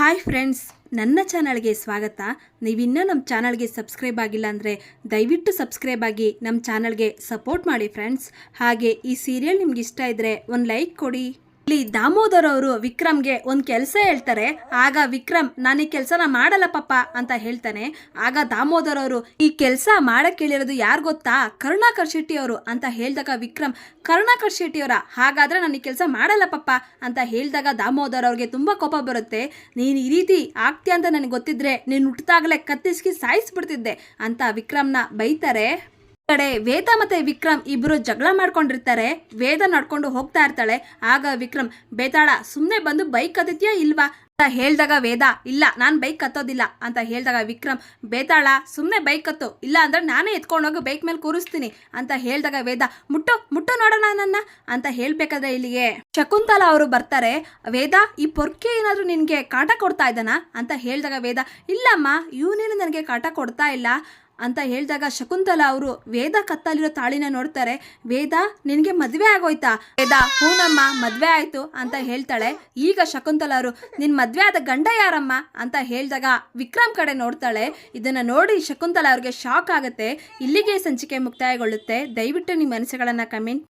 Hi friends ನನ್ನ ಚಾನಲ್ಗೆ ಸ್ವಾಗತ. ನೀವಿನ್ನೂ ನಮ್ಮ ಚಾನಲ್ಗೆ ಸಬ್ಸ್ಕ್ರೈಬ್ ಆಗಿಲ್ಲ ಅಂದರೆ ದಯವಿಟ್ಟು ಸಬ್ಸ್ಕ್ರೈಬ್ ಆಗಿ ನಮ್ಮ ಚಾನಲ್ಗೆ ಸಪೋರ್ಟ್ ಮಾಡಿ ಫ್ರೆಂಡ್ಸ್ ಹಾಗೆ ಈ ಸೀರಿಯಲ್ ನಿಮ್ಗೆ ಇಷ್ಟ ಇದ್ದರೆ ಒಂದು ಲೈಕ್ ಕೊಡಿ. ಇಲ್ಲಿ ದಾಮೋದರ್ ಅವರು ವಿಕ್ರಮ್ಗೆ ಒಂದು ಕೆಲಸ ಹೇಳ್ತಾರೆ, ಆಗ ವಿಕ್ರಮ್, ನಾನು ಈ ಕೆಲಸನ ಮಾಡಲ್ಲ ಪಪ್ಪ ಅಂತ ಹೇಳ್ತಾನೆ. ಆಗ ದಾಮೋದರ್ ಅವರು, ಈ ಕೆಲಸ ಮಾಡಕ್ಕೆ ಹೇಳಿರೋದು ಯಾರು ಗೊತ್ತಾ? ಕರುಣಾಕರ್ ಶೆಟ್ಟಿ ಅವರು ಅಂತ ಹೇಳಿದಾಗ ವಿಕ್ರಮ್, ಕರುಣಾಕರ್ ಶೆಟ್ಟಿ ಅವರ, ಹಾಗಾದ್ರೆ ನಾನು ಈ ಕೆಲಸ ಮಾಡಲ್ಲ ಪಪ್ಪ ಅಂತ ಹೇಳಿದಾಗ ದಾಮೋದರ್ ಅವ್ರಿಗೆ ತುಂಬ ಕೋಪ ಬರುತ್ತೆ. ನೀನು ಈ ರೀತಿ ಆಗ್ತೀಯ ಅಂತ ನನಗೆ ಗೊತ್ತಿದ್ರೆ ನೀನು ಹುಟ್ಟಿದಾಗಲೇ ಕತ್ತಿಸ್ಕಿ ಸಾಯಿಸ್ಬಿಡ್ತಿದ್ದೆ ಅಂತ ವಿಕ್ರಮ್ನ ಬೈತಾರೆ. ಕಡೆ ವೇದ ಮತ್ತೆ ವಿಕ್ರಮ್ ಇಬ್ರು ಜಗಳ ಮಾಡ್ಕೊಂಡಿರ್ತಾರೆ. ವೇದ ನಡ್ಕೊಂಡು ಹೋಗ್ತಾ ಇರ್ತಾಳೆ. ಆಗ ವಿಕ್ರಮ್, ಬೇತಾಳ ಸುಮ್ಮನೆ ಬಂದು ಬೈಕ್ ಕತ್ತಿದ್ಯಾ ಇಲ್ವಾ? ಅಂತ ಹೇಳ್ದಾಗ ವೇದ, ಇಲ್ಲ, ನಾನು ಬೈಕ್ ಕತ್ತೋದಿಲ್ಲ ಅಂತ ಹೇಳಿದಾಗ ವಿಕ್ರಮ್, ಬೇತಾಳ ಸುಮ್ಮನೆ ಬೈಕ್ ಕತ್ತು ಇಲ್ಲ ಅಂದ್ರೆ ನಾನೇ ಎತ್ಕೊಂಡೋಗಿ ಬೈಕ್ ಮೇಲೆ ಕೂರಿಸ್ತೀನಿ. ಅಂತ ಹೇಳಿದಾಗ ವೇದ, ಮುಟ್ಟು ಮುಟ್ಟು ನೋಡೋಣ ನನ್ನ. ಅಂತ ಹೇಳ್ಬೇಕಾದ್ರೆ ಇಲ್ಲಿಗೆ ಶಕುಂತಲ ಅವರು ಬರ್ತಾರೆ. ವೇದ, ಈ ಪೊರ್ಕೆ ಏನಾದರೂ ನಿನಗೆ ಕಾಟ ಕೊಡ್ತಾ ಇದ್ದಾನಾ? ಅಂತ ಹೇಳಿದಾಗ ವೇದ, ಇಲ್ಲಮ್ಮ, ಇವನೇನು ನನಗೆ ಕಾಟ ಕೊಡ್ತಾ ಇಲ್ಲ. ಅಂತ ಹೇಳಿದಾಗ ಶಕುಂತಲ ಅವರು, ವೇದ ಕತ್ತಲಿರೋ ತಾಳಿನ ನೋಡ್ತಾರೆ. ವೇದ, ನಿನಗೆ ಮದುವೆ ಆಗೋಯ್ತಾ? ವೇದ, ಹೂನಮ್ಮ, ಮದುವೆ ಆಯ್ತು ಅಂತ ಹೇಳ್ತಾಳೆ. ಈಗ ಶಕುಂತಲ ಅವರು, ನಿನ್ ಮದುವೆ ಆದ ಗಂಡ ಯಾರಮ್ಮ? ಅಂತ ಹೇಳಿದಾಗ ವಿಕ್ರಮ್ ಕಡೆ ನೋಡ್ತಾಳೆ. ಇದನ್ನ ನೋಡಿ ಶಕುಂತಲ ಅವ್ರಿಗೆ ಶಾಕ್ ಆಗುತ್ತೆ. ಇಲ್ಲಿಗೆ ಸಂಚಿಕೆ ಮುಕ್ತಾಯಗೊಳ್ಳುತ್ತೆ. ದಯವಿಟ್ಟು ನಿಮ್ಮ ಮನಸ್ಸುಗಳನ್ನು ಕಮೆಂಟ್